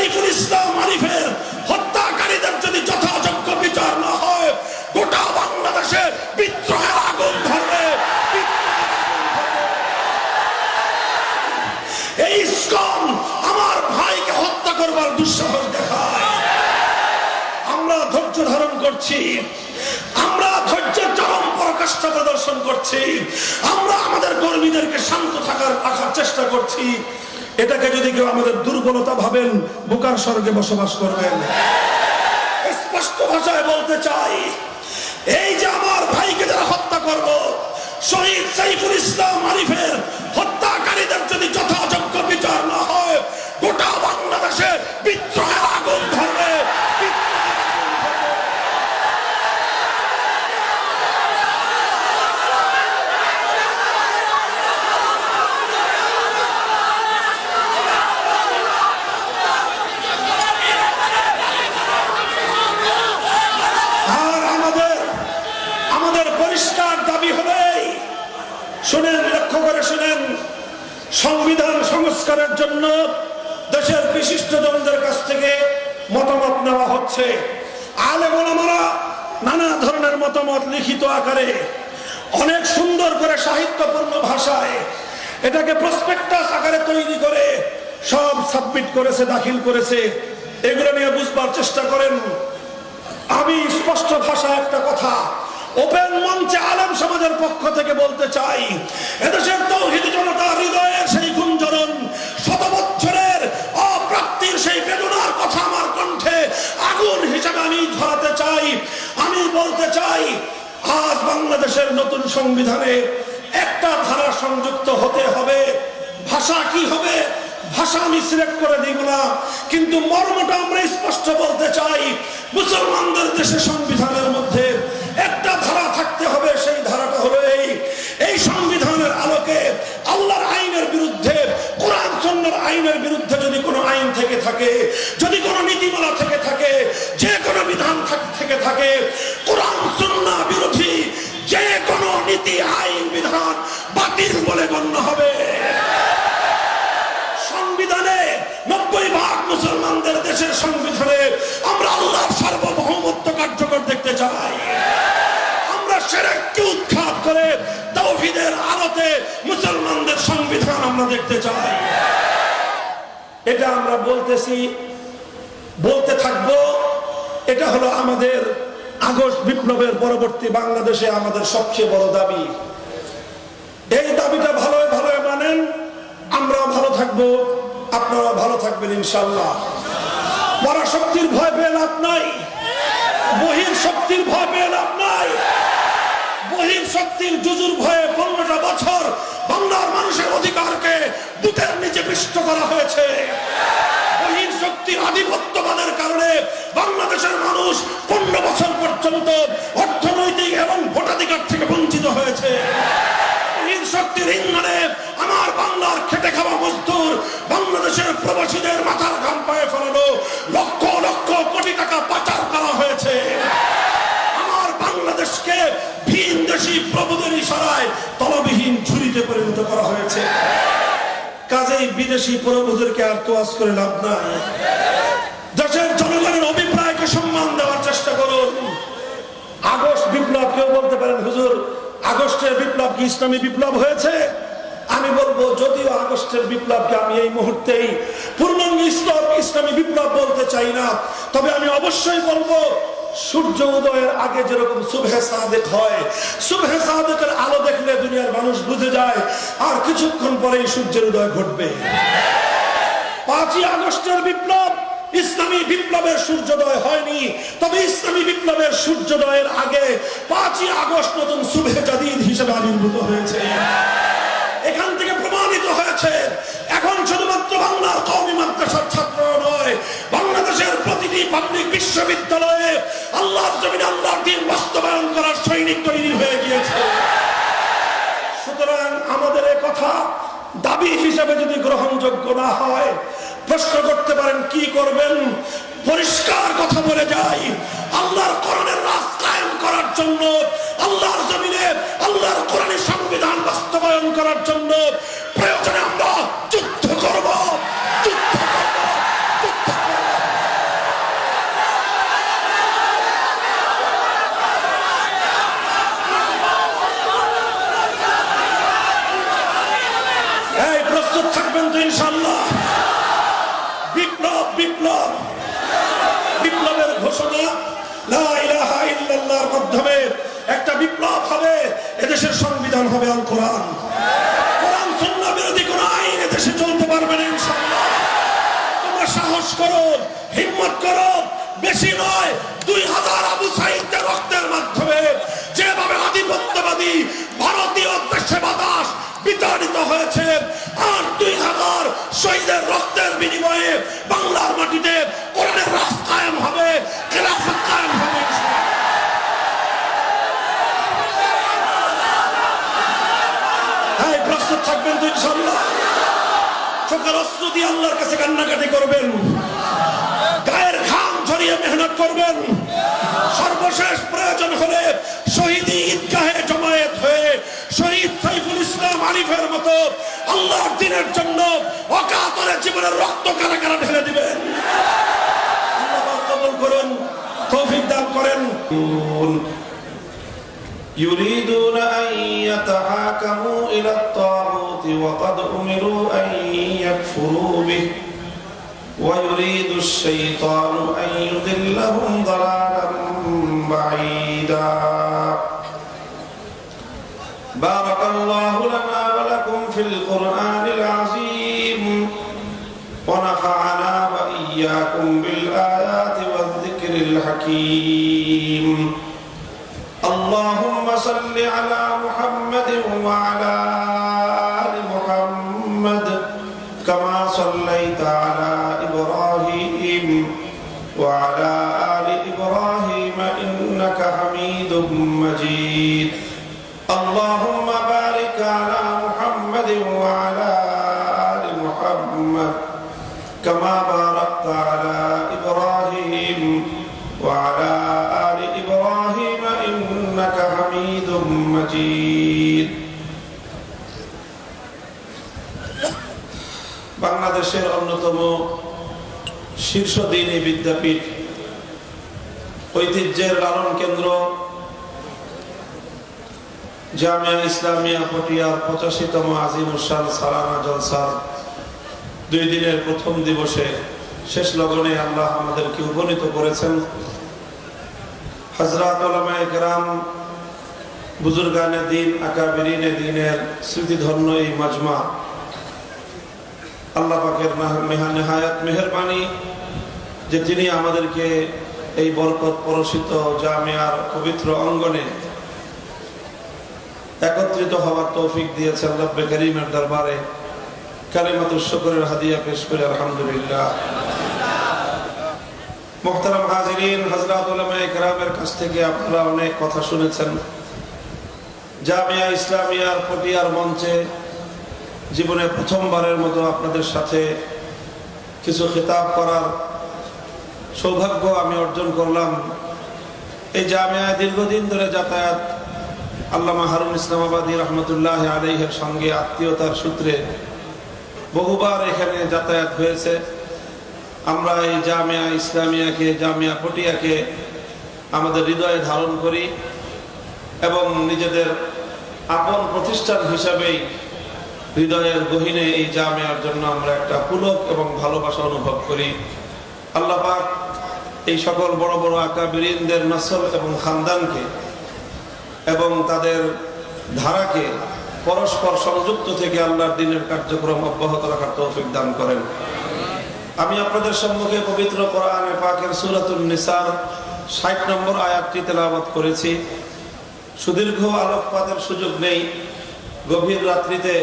সাইফুল ইসলাম আরিফের হত্যাকারীদের যদি যথাযোগ্য বিচার না হয়, গোটা বাংলাদেশে বিদ্রোহের আগুন ধরবে। এই ইসকন আমার ভাইকে হত্যা করবার দুঃসাহস দেখায়। আমরা ধৈর্য ধারণ করছি। আমরা ধৈর্যের চরম পরাকাষ্ঠা প্রদর্শন করছি। আমরা আমাদের কর্মীদেরকে শান্ত থাকার রাখার চেষ্টা করছি। এটাকে যদি কেউ আমাদের দুর্বলতা ভাবেন, বোকার স্বর্গে বসবাস করবেন। স্পষ্ট ভাষায় বলতে চাই, এই যে আমার ভাইকে যারা হত্যা করব, শহীদ সাইফুল ইসলাম আরিফের হত্যাকারীদের যদি যথাযোগ্য বিচার না হয়, গোটা বাংলাদেশে বিদ্রোহের আগুন ধরবে আর আমাদের আমাদের পরিষ্কার দাবি হবে এই, শুনেন লক্ষ্য করে শুনেন সংবিধান সংস্কারের জন্য দেশের বিশিষ্ট জনদের কাছ থেকে মতামত নেওয়া হচ্ছে। আলেমরা নানা ধরনের মতামত লিখিত আকারে, অনেক সুন্দর করে সাহিত্যপূর্ণ ভাষায় এটাকে প্রসপেক্টাস আকারে তৈরি করে সব সাবমিট করেছে, দাখিল করেছে। এগুলো নিয়ে বুঝবার চেষ্টা করেন। আমি স্পষ্ট ভাষা একটা কথা ওপেন মঞ্চে আলেম সমাজের পক্ষ থেকে বলতে চাই, এদেশের তৌহিদ জনতা হৃদয়ের সেই গুঞ্জরণ, শত বছরের অপ্রাপ্তির সেই বেদনার কথা আমার কণ্ঠে আগুন হিসেবে আমি ধরাতে চাই। আমি বলতে চাই, আজ বাংলাদেশের নতুন সংবিধানে একটা ধারা সংযুক্ত হতে হবে। ভাষা কি হবে? ভাষা আমি সিলেক্ট করে দিব না। কিন্তু মর্মটা আমরা স্পষ্ট বলতে চাই, মুসলমানদের দেশে সংবিধানের ধারা থাকতে হবে, সেই ধারাটা হলো এই। এই সংবিধানের আলোকে আল্লাহর আইনের বিরুদ্ধে, কোরআন সন্ন্যার আইনের বিরুদ্ধে যদি কোনো আইন থেকে থাকে, যদি কোনো নীতিমালা থেকে থাকে, যে কোনো বিধান থেকে থাকে কোরআন বিরোধী যে কোনো নীতি, আইন, বিধান বাতিল বলে গণ্য হবে। সংবিধানে নব্বই ভাগ মুসলমানদের দেশের সংবিধানে আমরা আল্লাহর সার্বভৌমত্ব কার্যকর দেখতে চাই। সেরেককে উৎখাত করে তৌহিদের আলোতে মুসলমানদের সংবিধান আমরা দেখতে চাই। এটা আমরা বলতেছি, বলতে থাকব, এটা হলো আমাদের আগস্ট বিপ্লবের পরবর্তী বাংলাদেশে আমাদের সবচেয়ে বড় দাবি। এই দাবিটা ভালোই ভালোই মানেন, আমরাও ভালো থাকব আপনারা ভালো থাকবেন ইনশাল্লাহ। পরাশক্তির ভয় পেয়ে লাভ নাই বহির শক্তির ভয় পেয়ে লাভ নাই। বহির শক্তির জুজুর ভয়ে পনেরোটা বছর বাংলার মানুষের অধিকারকে বুকের নিচে পিষ্ট করা হয়েছে। বহির শক্তির আধিপত্যবাদের কারণে বাংলাদেশের মানুষ পনেরো বছর পর্যন্ত অর্থনৈতিক এবং ভোটাধিকার থেকে বঞ্চিত হয়েছে। বহির শক্তির ইন্ধনে আমার বাংলার খেটে খাওয়া মজদুর বাংলাদেশের প্রবাসীদের মাথার ঘাম পায়ে ফেলানো লক্ষ লক্ষ কোটি টাকা পাচার করা হয়েছে। আমার বাংলাদেশকে ভিন দেশি প্রভুদের ইশারায় তলবিহীন ঝুড়িতে পরিণত করা হয়েছে। কাজেই বিদেশি প্রভুদেরকে আর তোয়াজ করে লাভ নাই। দেশের জনগণের অভিপ্রায়কে সম্মান দেওয়ার চেষ্টা করুন। আগস্ট বিপ্লব, কেউ বলতে পারেন, হুজুর, আগস্টের বিপ্লব কি ইসলামী বিপ্লব হয়েছে? আমি বলব, যদিও আগস্টের বিপ্লবকে আমি এই মুহূর্তেই পূর্ণাঙ্গ ইসলাম, ইসলামী বিপ্লব বলতে চাই না, তবে আমি অবশ্যই বলব সূর্য উদয়ের আগে যেরকম সুবহে সাদেক হয়, সুবহে সাদেকের আলো দেখলে দুনিয়ার মানুষ বুঝে যায়, আর কিছুক্ষণ পরেই সূর্যের উদয় ঘটবে। পাঁচই আগস্টের বিপ্লব, ইসলামী বিপ্লবের সূর্যোদয় হয়নি। তবে ইসলামী বিপ্লবের সূর্যোদয়ের আগে পাঁচই আগস্ট নতুন শুভে জাদিদ হিসেবে আবির্ভূত হয়েছে। এখান থেকে প্রমাণিত হয়েছে, এখন শুধুমাত্র বাংলার কওমি মাদ্রাসার ছাত্র নয় প্রতিটি পাবলিক বিশ্ববিদ্যালয়ে আল্লাহর জমিনে আল্লাহর দিন বাস্তবায়ন করার সৈনিক তৈরি হয়ে গিয়েছে। সুতরাং আমাদের এ কথা দাবি হিসেবে যদি গ্রহণযোগ্য না হয়, প্রশ্ন করতে পারেন, কি করবেন? পরিষ্কার কথা বলে যাই, আল্লাহর কোরআনের রাজ করার জন্য, আল্লাহর জমিনে আল্লাহর কোরআনের সংবিধান বাস্তবায়ন করার জন্য হবে আল কোরআন যেভাবে ভারতীয় বিতাড়িত হয়েছে, আর দুই হাজার রক্তের বিনিময়ে বাংলার মাটিতে কোরআনের কায়েম হবে ইনশাআল্লাহ। হ্যাঁ প্রস্তুত থাকবেন তো ইনশাল্লাহ চোখের অস্ত্র দিয়ে আল্লাহর কাছে কান্নাকাটি করবেন গায়ের ঘাম ঝরিয়ে মেহনত করবেন সর্বশেষ প্রয়োজন হলে শহীদ ঈদগাহে জমায়েত হয়ে শহীদ সাইফুল ইসলাম আরিফের মতো আল্লাহর দিনের জন্য অকাতরে জীবনের রক্ত কারা কারা ঢেলে দিবেন আল্লাহ পাক কবুল করুন তৌফিক দান করেন يريدون أن يتحاكموا إلى الطاغوت وقد أمروا أن يكفروا به ويريد الشيطان أن يضلهم ضلالا بعيدا. بارك الله لنا ولكم في القرآن العظيم ونفعنا وإياكم بالآيات والذكر الحكيم. اللهم صل على محمد وعلى آل مجيد اللهم بارك على محمد وعلى آل محمد كما باركت على إبراهيم وعلى آل إبراهيم إنك حميد مجيد বাংলাদেশের অন্যতম শীর্ষ দিনী বিদ্যাপীঠ ঐতিহ্যের লালন কেন্দ্র জামিয়া ইসলামিয়া পটিয়ার পঁচাশিতম আজিম উসাল সালানা জলসার দুই দিনের প্রথম দিবসে শেষ লগনে আল্লাহ আমাদেরকে উপনীত করেছেন। হজরত কেরাম বুজুর্গানে দিন, আকাবিরিনে দিনের স্মৃতিধন্য এই মাজমা। আল্লাহ পাকের নেহায়াত মেহরবানি যে তিনি আমাদেরকে এই বরকত পরশিত জামিয়ার পবিত্র অঙ্গনে একত্রিত হওয়ার তৌফিক দিয়েছেন রব্বে করিমের দরবারে। কালিমাত শুকরের হাদিয়া পেশ করে, আলহামদুলিল্লাহ। মোহতারাম হাজিরিন হজরত উলামা ইকরামের কাছ থেকে আপনারা অনেক কথা শুনেছেন। জামিয়া ইসলামিয়ার পটিয়ার মঞ্চে জীবনে প্রথমবারের মতো আপনাদের সাথে কিছু খেতাব করার সৌভাগ্য আমি অর্জন করলাম। এই জামিয়ায় দীর্ঘদিন ধরে যাতায়াত আল্লামা হারুন ইসলামাবাদী রহমতুল্লাহ আলহের সঙ্গে আত্মীয়তার সূত্রে বহুবার এখানে যাতায়াত হয়েছে। আমরা এই জামিয়া ইসলামিয়াকে, জামিয়া পটিয়াকে আমাদের হৃদয়ে ধারণ করি এবং নিজেদের আপন প্রতিষ্ঠান হিসাবেই হৃদয়ের গহীনে এই জামিয়ার জন্য আমরা একটা পুলক এবং ভালোবাসা অনুভব করি। আল্লাহ পাক এই সকল বড় বড় আকাবিরিনদের নসল এবং খানদানকে এবং তাদের ধারাকে পরস্পর সংযুক্ত থেকে আল্লাহর দিনের কার্যক্রম অব্যাহত রাখার তৌফিক দান করেন। আমি আপনাদের সম্মুখে পবিত্র কোরআনে পাকের সুরাতুল নিসার ষাট নম্বর আয়াতটি তেলাওয়াত করেছি। সুদীর্ঘ আলোকপাতের সুযোগ নেই। গভীর রাত্রিতে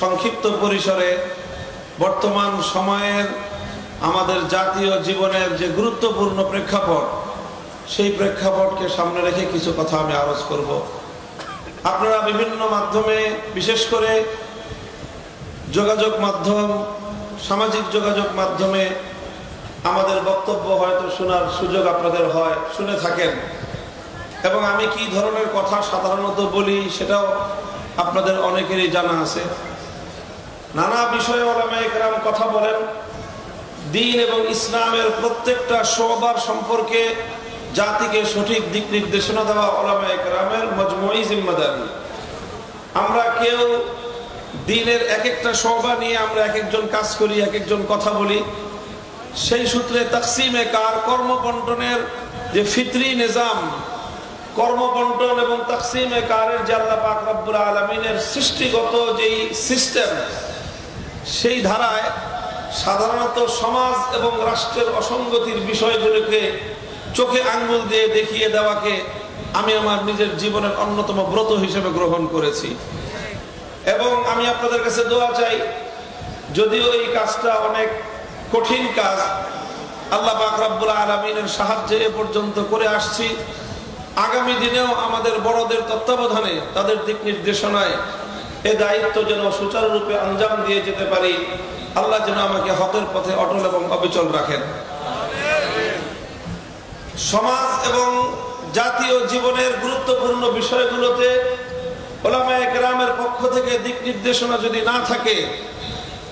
সংক্ষিপ্ত পরিসরে বর্তমান সময়ের আমাদের জাতীয় জীবনের যে গুরুত্বপূর্ণ প্রেক্ষাপট সেই প্রেক্ষাপটকে সামনে রেখে কিছু কথা আমি আরজ করব। আপনারা বিভিন্ন মাধ্যমে, বিশেষ করে যোগাযোগ মাধ্যম, সামাজিক যোগাযোগ মাধ্যমে আমাদের বক্তব্য হয়তো শোনার সুযোগ আপনাদের হয়, শুনে থাকেন। এবং আমি কি ধরনের কথা সাধারণত বলি সেটাও আপনাদের অনেকেরই জানা আছে। নানা বিষয়ে ওলামা একরাম কথা বলেন। দিন এবং ইসলামের প্রত্যেকটা শোবার সম্পর্কে জাতিকে সঠিক দিক নির্দেশনা দেওয়া ওলামা একরামের মজমুই জিম্মাদারি। আমরা কেউ দিনের এক একটা শোভা নিয়ে আমরা এক একজন কাজ করি এক একজন কথা বলি, সেই সূত্রে তাকসিমে কার কর্মবন্টনের যে ফিতরি নিজাম, কর্মবন্টন এবং তাকসিমে কারের যে আল্লাহ পাক রব্বুল আলমিনের সৃষ্টিগত যেই সিস্টেম, সেই ধারায় সাধারণত সমাজ এবং রাষ্ট্রের অসঙ্গতির বিষয়গুলোকে চোখে আঙ্গুল দিয়ে দেখিয়ে দেওয়াকে আমি আমার নিজের জীবনের অন্যতম ব্রত হিসেবে গ্রহণ করেছি। এবং আমি আপনাদের কাছে দোয়া চাই, যদিও এই কাজটা অনেক কঠিন কাজ, আল্লাহ পাক রব্বুল আলমিনের সাহায্যে এ পর্যন্ত করে আসছি। আগামী দিনেও আমাদের বড়দের তত্ত্বাবধানে, তাদের দিক নির্দেশনায় এ দায়িত্ব যেন সুচারুরূপে আঞ্জাম দিয়ে যেতে পারি। আল্লাহ যেন আমাকে হকের পথে অটল এবং অবিচল রাখেন। সমাজ এবং জাতীয় জীবনের গুরুত্বপূর্ণ বিষয়গুলোতে ওলামায় গ্রামের পক্ষ থেকে দিক নির্দেশনা যদি না থাকে,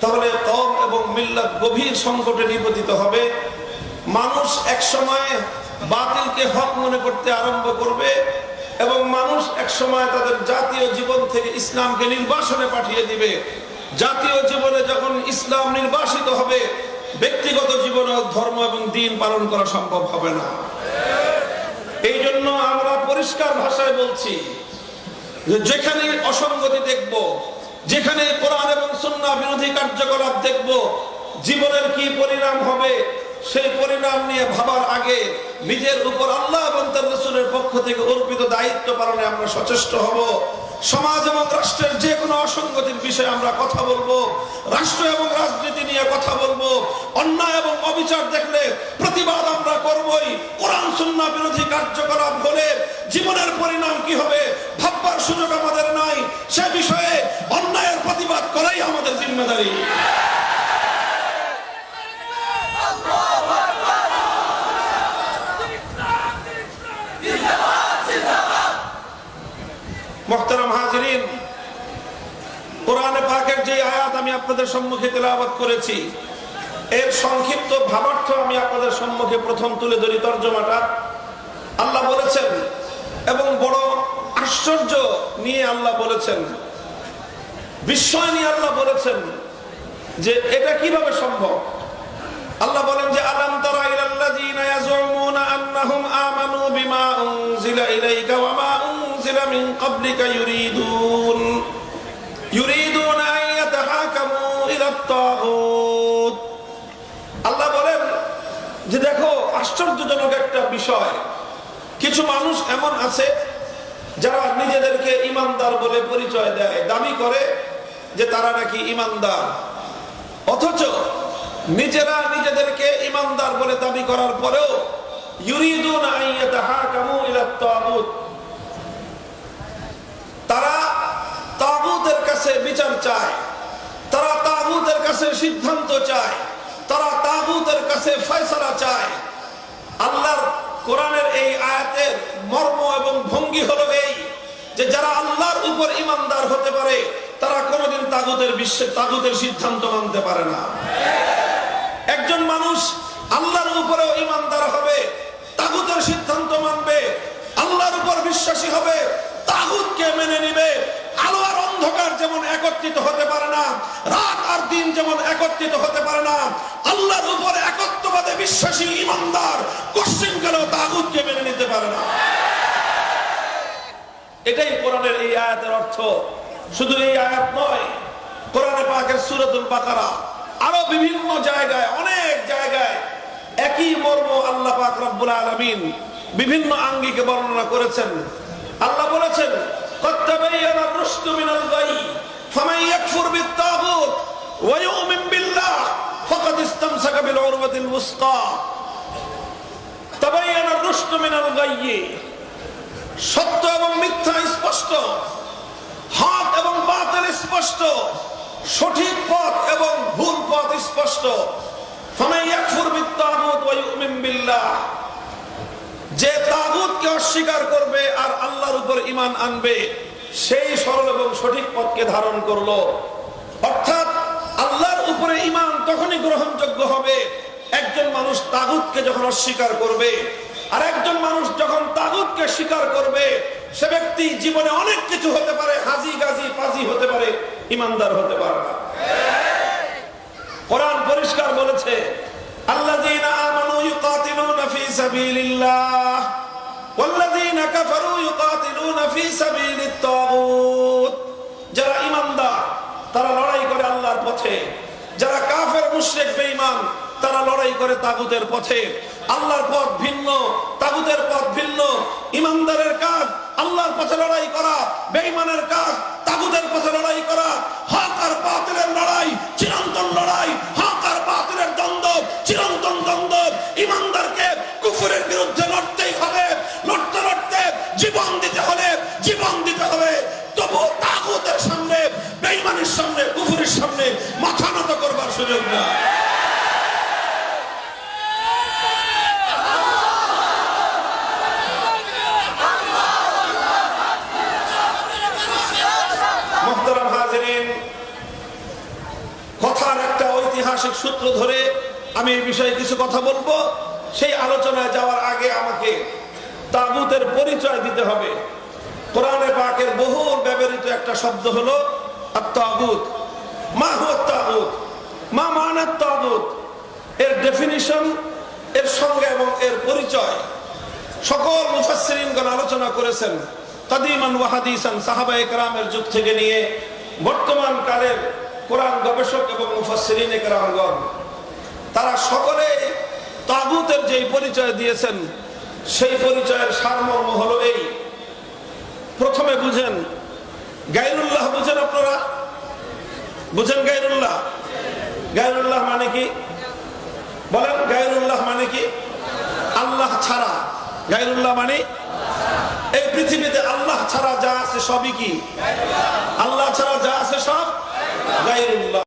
তাহলে কম এবং মিল্লাত গভীর সংকটে নিপতিত হবে। মানুষ এক সময় বাতিলকে হক মনে করতে আরম্ভ করবে এবং মানুষ এক সময় তাদের জাতীয় জীবন থেকে ইসলামকে নির্বাসনে পাঠিয়ে দিবে। জাতীয় জীবনে যখন ইসলাম নির্বাসিত হবে ব্যক্তিগত জীবনে ধর্ম এবং দিন পালন করা সম্ভব হবে না। এই জন্য আমরা পরিষ্কার ভাষায় বলছি যেখানে অসঙ্গতি দেখব, যেখানে কোরআন এবং সুন্নাহ বিরোধী কার্যকলাপ দেখব, জীবনের কি পরিণাম হবে, সেই পরিণাম নিয়ে ভাবার আগে নিজের উপর আল্লাহ এবং তার রসুলের পক্ষ থেকে অর্পিত দায়িত্ব পালনে আমরা সচেষ্ট হব। সমাজ এবং রাষ্ট্রের যে কোনো অসঙ্গতির বিষয়ে আমরা কথা বলব, রাষ্ট্র এবং রাজনীতি নিয়ে কথা বলব, অন্যায় এবং অবিচার দেখলে প্রতিবাদ আমরা করবই। কোরআন সুন্না বিরোধী কার্যকলাপ হলে জীবনের পরিণাম কি হবে ভাববার সুযোগ আমাদের নাই। সে বিষয়ে অন্যায়ের প্রতিবাদ করাই আমাদের জিম্মেদারি। মোহতারাম হাজরিন, কোরআনে পাকের যে আয়াত আমি আপনাদের সম্মুখে তেলাওয়াত করেছি, এর সংক্ষিপ্ত ভাবার্থ আমি আপনাদের সম্মুখে প্রথম তুলে ধরি তর্জমাটা। আল্লাহ বলেছেন, এবং বড় আশ্চর্য নিয়ে আল্লাহ বলেছেন, বিস্ময় নিয়ে আল্লাহ বলেছেন যে এটা কীভাবে সম্ভব? আল্লাহ বলেন যে, আলাম তারা ইলাল্লাযীনা ইয়াজুমুনা আন্নাহুম আমানু বিমা উনজিলা ইলাইকা ওয়া মা উনজিলা মিন ক্বাবলিকা ইউরিদুন ইউরিদুন আন ইয়াতাহাকামু ইলা আত-তাগুত আল্লাহ বলেন যে, দেখো, আশ্চর্যজনক একটা বিষয়। কিছু মানুষ এমন আছে যারা নিজেদেরকে ইমানদার বলে পরিচয় দেয়, দাবি করে যে তারা নাকি ইমানদার। অথচ নিজেরা নিজেদেরকে ইমানদার বলে দাবি করার পরেও ইউরিদুন আইয়াতাহাকামু ইলা তাগুত তারা তাগুতের কাছে বিচার চায়, তারা তাগুতের কাছে সিদ্ধান্ত চায়, তারা তাগুতের কাছে ফয়সালা চায়। আল্লাহর কোরআনের এই আয়াতের মর্ম এবং ভঙ্গি হলো এই যে যারা আল্লাহর উপর ইমানদার হতে পারে, তারা কোনোদিন তাগুতের বিশ্বে তাগুতের সিদ্ধান্ত মানতে পারে না। একজন মানুষ আল্লাহর উপরেও ইমানদার হবে, তাগুতের সিদ্ধান্ত মানবে, আল্লাহর উপর বিশ্বাসী হবে, তাগুতকে মেনে নিবে আলো আর অন্ধকার যেমন একত্রিত হতে পারে না, রাত আর দিন যেমন একত্রিত হতে পারে না, আল্লাহর উপর একত্ববাদে বিশ্বাসী ইমানদার কোশ্চিন গেল তাগুতকে মেনে নিতে পারে না? এটাই কোরআনের এই আয়াতের অর্থ। শুধু এই আয়াত নয়, কোরআনে পাকের সুরতুল বাকারা আরও বিভিন্ন জায়গায়, অনেক জায়গায় একই মর্ম আল্লাহ পাক রব্বুল আলামিন বিভিন্ন আঙ্গিকে বর্ণনা করেছেন। আল্লাহ বলেছেন قد تبين الرشد من الغي فمن يكفر بالطاغوت ويؤمن بالله فقد استمسك بالعروة الوثقى تبين الرشد من الغي সত্য এবং মিথ্যা স্পষ্ট হক এবং বাতিল স্পষ্ট সঠিক পথ এবং ভুল পথ স্পষ্ট ফামান ইয়াকফুর বিত্তাগুত ওয়া ইউমিন বিল্লাহ যে তাগুতকে অস্বীকার করবে আর আল্লাহর উপর ঈমান আনবে, সেই সরল এবং সঠিক পথকে ধারণ করল। অর্থাৎ আল্লাহর উপরে ইমান তখনই গ্রহণযোগ্য হবে, একজন মানুষ তাগুতকে যখন অস্বীকার করবে, আর একজন মানুষ যখন তাগুতকে স্বীকার করবে, সে ব্যক্তি জীবনে অনেক কিছু হতে পারে, হাজি, গাজি, পাজি হতে পারে ইমানদার হতে পারে না। কোরআন পরিষ্কার বলেছে আল্লাযীনা আমানু ইউকাতিলুনা ফি সাবিলিল্লাহ والذين كفروا يقاتلون في سبيل الطاغوت যারা ইমানদার তারা লড়াই করে আল্লাহর পথে যারা কাফের মুশরিক বেঈমান তারা লড়াই করে তাগুতের পথে আল্লাহর পথ ভিন্ন তাগুতের পথ ভিন্ন ইমানদারের কাজ আল্লাহর পথে লড়াই করা বেঈমানের কাজ তাগুতের পথে লড়াই করা সামনে কুফরের সামনে মাথা নত করবার সুযোগ না। কথার একটা ঐতিহাসিক সূত্র ধরে আমি এই বিষয়ে কিছু কথা বলব। সেই আলোচনায় যাওয়ার আগে আমাকে তাগুতের পরিচয় দিতে হবে। কোরআনে পাকের বহুল ব্যবহৃত একটা শব্দ হলো তাগুত মা তাগুত মা মানাত তাগুত এর ডেফিনিশন এর সঙ্গে এর পরিচয়। সকল মুফাসসিরিনগণ আলোচনা করেছেন কাদিমান ওয়া হাদিসান সাহাবা একরামের যুগ থেকে নিয়ে বর্তমান কালের কোরআন গবেষক এবং মুফাসসিরিন একরামগণ। তারা সকলে তাগুতের যেই পরিচয় দিয়েছেন, সেই পরিচয়ের সারমর্ম হলো এই। প্রথমে বুঝেন গায়রুল্লাহ বুঝেন আপনারা? বুঝেন গায়রুল্লাহ? গায়রুল্লাহ মানে কি? বলেন, গায়রুল্লাহ মানে কি? আল্লাহ ছাড়া। গায়রুল্লাহ মানে? এই পৃথিবীতে আল্লাহ ছাড়া যা আছে সবই কি? আল্লাহ ছাড়া যা আছে সব? গায়রুল্লাহ।